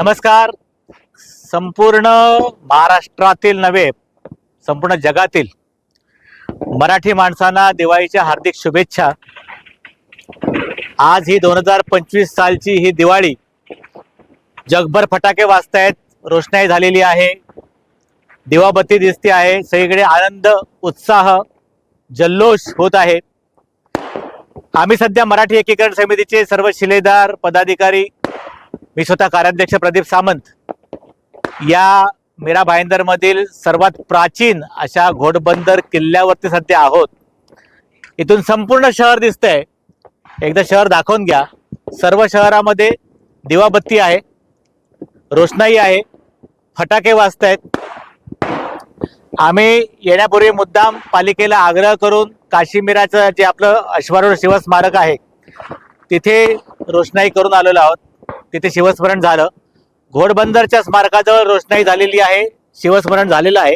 नमस्कार. संपूर्ण महाराष्ट्रातील नव्हे संपूर्ण जगातील मराठी माणसांना दिवाळीच्या हार्दिक शुभेच्छा. आज ही दोन हजार पंचवीस सालची ही दिवाळी जगभर फटाके वाजतायत रोषणाई झालेली आहे. दिवाबत्ती दिसते आहे सगळीकडे आनंद उत्साह जल्लोष होत आहे. आम्ही सध्या मराठी एकीकरण समितीचे सर्व शिलेदार पदाधिकारी मी स्वतः कार्याध्यक्ष प्रदीप सामंत. या मीरा भाईंदरमधील सर्वात प्राचीन अशा घोडबंदर किल्ल्यावरती सध्या आहोत. इथून संपूर्ण शहर दिसतंय. एकदा शहर दाखवून घ्या. सर्व शहरामध्ये दिवाबत्ती आहे. रोषणाई आहे. फटाके वाजतायत. आम्ही येण्यापूर्वी मुद्दाम पालिकेला आग्रह करून काशीमिराचं जे आपलं अश्वारूढ शिवस्मारक आहे तिथे रोषणाई करून आलेलो आहोत. तिथे शिवस्मरण झालं. घोडबंदरच्या स्मारकाजवळ रोषणाई झालेली आहे. शिवस्मरण झालेलं आहे.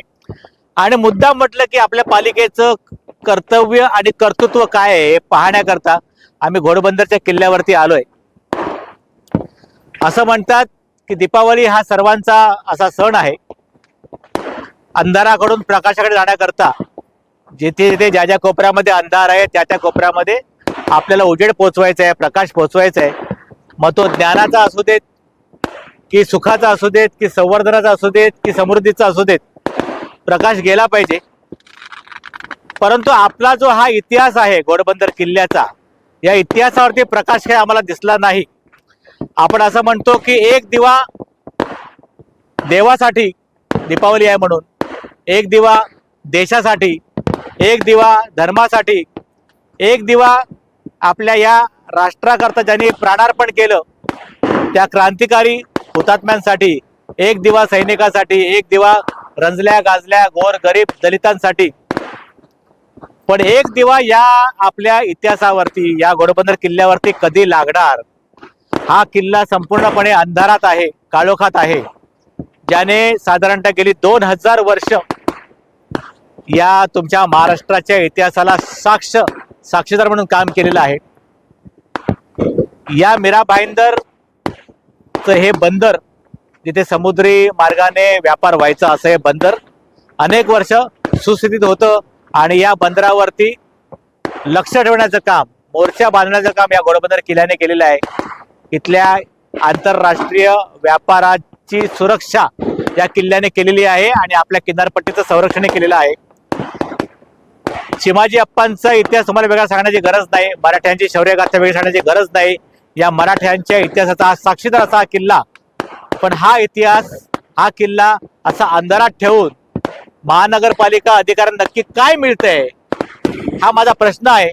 आणि मुद्दाम म्हटलं की आपल्या पालिकेचं कर्तव्य आणि कर्तृत्व काय आहे हे पाहण्याकरता आम्ही घोडबंदरच्या किल्ल्यावरती आलोय. असं म्हणतात की दीपावली हा सर्वांचा असा सण आहे. अंधाराकडून प्रकाशाकडे जाण्याकरता जिथे जिथे ज्या ज्या कोपऱ्यामध्ये अंधार आहे त्या त्या कोपऱ्यामध्ये आपल्याला उजेड पोचवायचा आहे प्रकाश पोचवायचा आहे. मग तो ज्ञानाचा असू देत की सुखाचा असू देत की संवर्धनाचा असू देत की समृद्धीचा असू देत प्रकाश गेला पाहिजे. परंतु आपला जो हा इतिहास आहे घोडबंदर किल्ल्याचा या इतिहासावरती प्रकाश काही आम्हाला दिसला नाही. आपण असं म्हणतो की एक दिवा देवासाठी दीपावली आहे म्हणून एक दिवा देशासाठी एक दिवा धर्मासाठी एक दिवा आपल्या या राष्ट्राकरता ज्यांनी प्राणार्पण केलं त्या क्रांतिकारी हुतात्म्यांसाठी एक दिवा सैनिकासाठी एक दिवा रंजल्या गाजल्या गोर गरीब दलितांसाठी पण एक दिवा या आपल्या इतिहासावरती या घोडबंदर किल्ल्यावरती कधी लागणार? हा किल्ला संपूर्णपणे अंधारात आहे काळोखात आहे. ज्याने साधारणतः गेली दोन हजार वर्ष या तुमच्या महाराष्ट्राच्या इतिहासाला साक्ष साक्षीदार म्हणून काम केलेलं आहे. या मीरा च हे बंदर जिथे समुद्री मार्गाने व्यापार व्हायचा असं हे बंदर अनेक वर्ष सुस्थितीत होतं. आणि या बंदरावरती लक्ष ठेवण्याचं काम मोर्चा बांधण्याचं काम या घोडबंदर किल्ल्याने केलेलं आहे. इथल्या आंतरराष्ट्रीय व्यापाराची सुरक्षा या किल्ल्याने केलेली आहे आणि आपल्या किनारपट्टीचं संरक्षण केलेलं आहे. शिवाजी अप्पांचा इतिहास तुम्हाला वेगळा सांगण्याची गरज नाही. मराठ्यांची शौर्यगाथा वेगळी सांगण्याची गरज नाही. या मराठ्यांच्या इतिहासाचा हा साक्षीदार असा हा किल्ला. पण हा इतिहास हा किल्ला असा अंधारात ठेवून महानगरपालिका अधिकाऱ्यांना नक्की काय मिळतंय हा माझा प्रश्न आहे.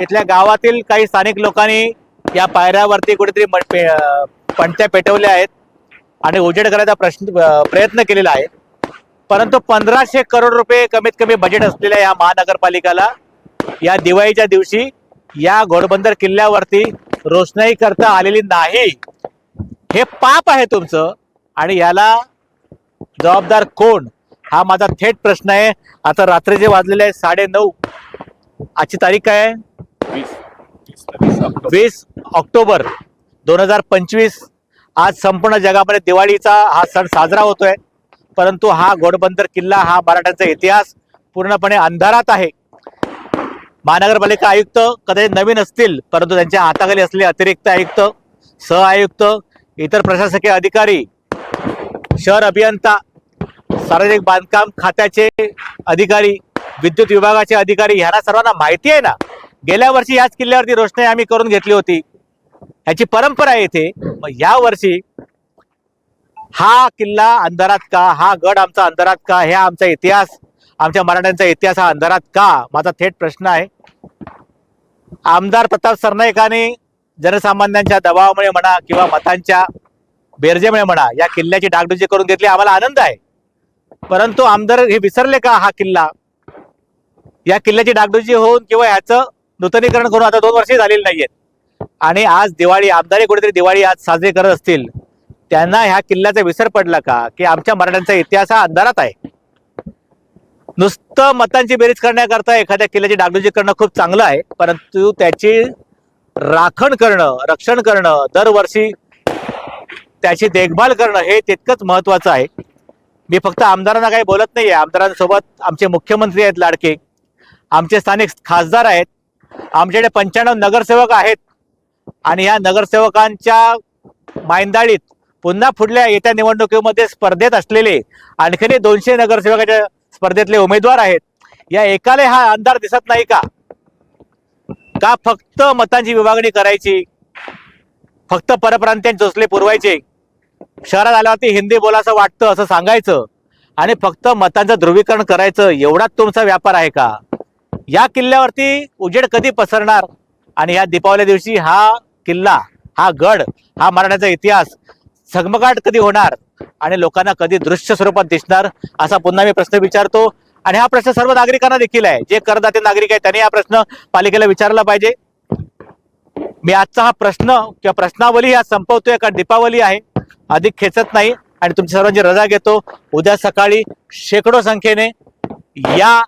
इथल्या गावातील काही स्थानिक लोकांनी या पायऱ्यावरती कुठेतरी पे- पणत्या पेटवल्या आहेत आणि उजेड करायचा प्रश्न प्रयत्न केलेला आहे. परंतु पंधराशे करोड रुपये कमीत कमी बजेट असलेल्या या महानगरपालिकाला या दिवाळीच्या दिवशी या घोडबंदर किल्ल्यावरती रोषणाई करता आलेली नाही. हे पाप आहे तुमचं आणि याला जबाबदार कोण? हा माझा थेट प्रश्न आहे. आता रात्रीचे वाजलेले आहे साडे नऊ आजची तारीख काय आहे? वीस ऑक्टोबर दोन हजार पंचवीस. आज संपूर्ण जगामध्ये दिवाळीचा हा सण साजरा होतोय. परंतु हा घोडबंदर किल्ला हा मराठ्यांचा इतिहास पूर्णपणे अंधारात आहे. महानगरपालिका आयुक्त कदाचित नवीन असतील परंतु त्यांच्या हाताखाली असलेले अतिरिक्त आयुक्त सह आयुक्त इतर प्रशासकीय अधिकारी शहर अभियंता सार्वजनिक बांधकाम खात्याचे अधिकारी विद्युत विभागाचे अधिकारी ह्यांना सर्वांना माहिती आहे ना? गेल्या वर्षी याच किल्ल्यावरती रोषणाई आम्ही करून घेतली होती. ह्याची परंपरा आहे इथे. मग या वर्षी हा किल्ला अंधारात का? हा गड आमचा अंधारात का? हे आमचा इतिहास आमच्या मराठ्यांचा इतिहास हा अंधारात का? माझा थेट प्रश्न आहे. आमदार प्रताप सरनाईकाने जनसामान्यांच्या दबावामुळे म्हणा किंवा मतांच्या बेरजेमुळे म्हणा या किल्ल्याची डागडुजी करून घेतली. आम्हाला आनंद आहे. परंतु आमदार हे विसरले का हा किल्ला? या किल्ल्याची डागडुजी होऊन किंवा ह्याचं नूतनीकरण करून आता दोन वर्ष झालेली नाहीयेत. आणि आज दिवाळी आमदारी कुठेतरी दिवाळी आज साजरी करत असतील. त्यांना ह्या किल्ल्याचा विसर पडला का? की आमच्या मराठ्यांचा इतिहास हा अंधारात आहे? नुसतं मतांची बेरीज करण्याकरता एखाद्या किल्ल्याची डागडुजी करणं खूप चांगलं आहे. परंतु त्याची राखण करणं रक्षण करणं दरवर्षी त्याची देखभाल करणं हे तितकंच महत्वाचं आहे. मी फक्त आमदारांना काही बोलत नाही आहे आमदारांसोबत आमचे मुख्यमंत्री आहेत लाडके. आमचे स्थानिक खासदार आहेत. आमच्याकडे पंच्याण्णव नगरसेवक आहेत. आणि या नगरसेवकांच्या मायंदाळीत पुन्हा पुढल्या येत्या निवडणुकीमध्ये स्पर्धेत असलेले आणखीने दोनशे नगरसेवकाच्या स्पर्धेतले उमेदवार आहेत. या एकाला हा अंधार दिसत नाही का? का फक्त मतांची विभागणी करायची? फक्त परप्रांतीयांचे चोचले पुरवायचे? शहरात आल्यावरती हिंदी बोलायचं वाटतं असं सांगायचं. आणि फक्त मतांचं ध्रुवीकरण करायचं एवढाच तुमचा व्यापार आहे का? या किल्ल्यावरती उजेड कधी पसरणार? आणि या दीपावली दिवशी हा किल्ला हा गड हा मराठ्याचा इतिहास झगमगाट कधी होणार? आणि लोकांना कधी दृश्य स्वरूपात दिसणार? असा पुन्हा मी प्रश्न विचारतो. आणि हा प्रश्न सर्व नागरिकांना देखील आहे. जे करदाते नागरिक आहेत त्यांनी हा प्रश्न पालिकेला विचारला पाहिजे. मी आजचा हा प्रश्न किंवा प्रश्नावली हा संपवतोय कारण दीपावली आहे. अधिक खेचत नाही. आणि तुमच्या सर्वांची रजा घेतो. उद्या सकाळी शेकडो संख्येने या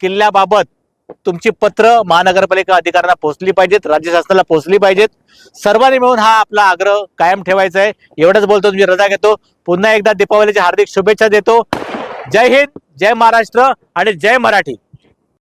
किल्ल्याबाबत तुमची पत्र महानगरपालिका अधिकाऱ्यांना पोहोचली पाहिजेत राज्य शासनाला पोहोचली पाहिजेत. सर्वांनी मिळून हा आपला आग्रह कायम ठेवायचा आहे. एवढंच बोलतो तुमची रजा घेतो. पुन्हा एकदा दीपावलीच्या हार्दिक शुभेच्छा देतो. जय हिंद जय महाराष्ट्र आणि जय मराठी.